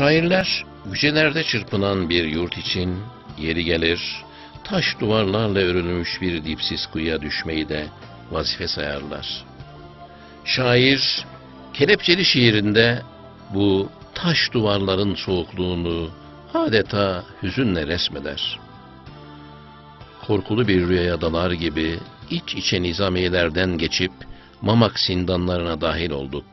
Şairler yücelerde çırpınan bir yurt için yeri gelir taş duvarlarla örülmüş bir dipsiz kuyuya düşmeyi de vazife sayarlar. Şair kelepçeli şiirinde bu taş duvarların soğukluğunu adeta hüzünle resmeder. Korkulu bir rüyaya dalar gibi iç içe nizamiyelerden geçip Mamak zindanlarına dahil olduk.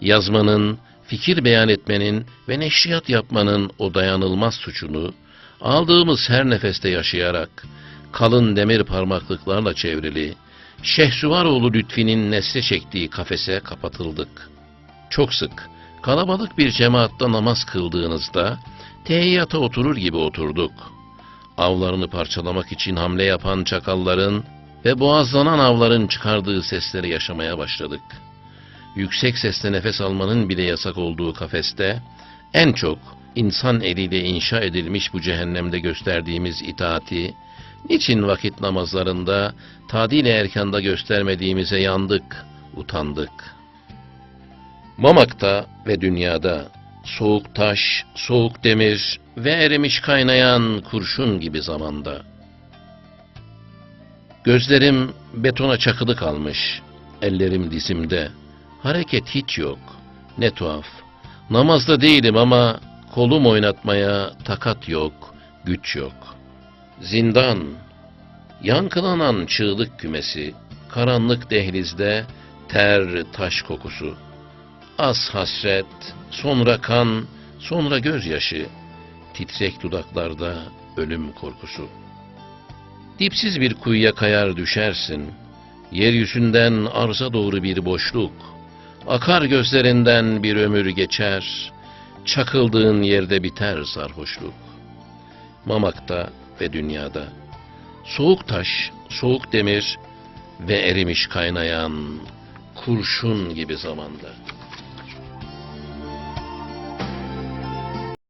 Yazmanın, fikir beyan etmenin ve neşriyat yapmanın o dayanılmaz suçunu aldığımız her nefeste yaşayarak kalın demir parmaklıklarla çevrili Şehsuvaroğlu Lütfi'nin nesle çektiği kafese kapatıldık. Çok sık kalabalık bir cemaatta namaz kıldığınızda tehiyyata oturur gibi oturduk. Avlarını parçalamak için hamle yapan çakalların ve boğazlanan avların çıkardığı sesleri yaşamaya başladık. Yüksek sesle nefes almanın bile yasak olduğu kafeste en çok insan eliyle inşa edilmiş bu cehennemde gösterdiğimiz itaati, niçin vakit namazlarında tadil-i erkanda göstermediğimize yandık, utandık. Mamak'ta ve dünyada soğuk taş, soğuk demir ve erimiş kaynayan kurşun gibi zamanda. Gözlerim betona çakılı kalmış, ellerim dizimde. Hareket hiç yok. Ne tuhaf. Namazda değilim ama kolum oynatmaya takat yok, güç yok. Zindan, yankılanan çığlık kümesi, karanlık dehlizde ter taş kokusu. Az hasret, sonra kan, sonra gözyaşı, titrek dudaklarda ölüm korkusu. Dipsiz bir kuyuya kayar düşersin, yeryüzünden arza doğru bir boşluk, akar gözlerinden bir ömür geçer, çakıldığın yerde biter sarhoşluk. Mamak'ta ve dünyada, soğuk taş, soğuk demir ve erimiş kaynayan kurşun gibi zamanda.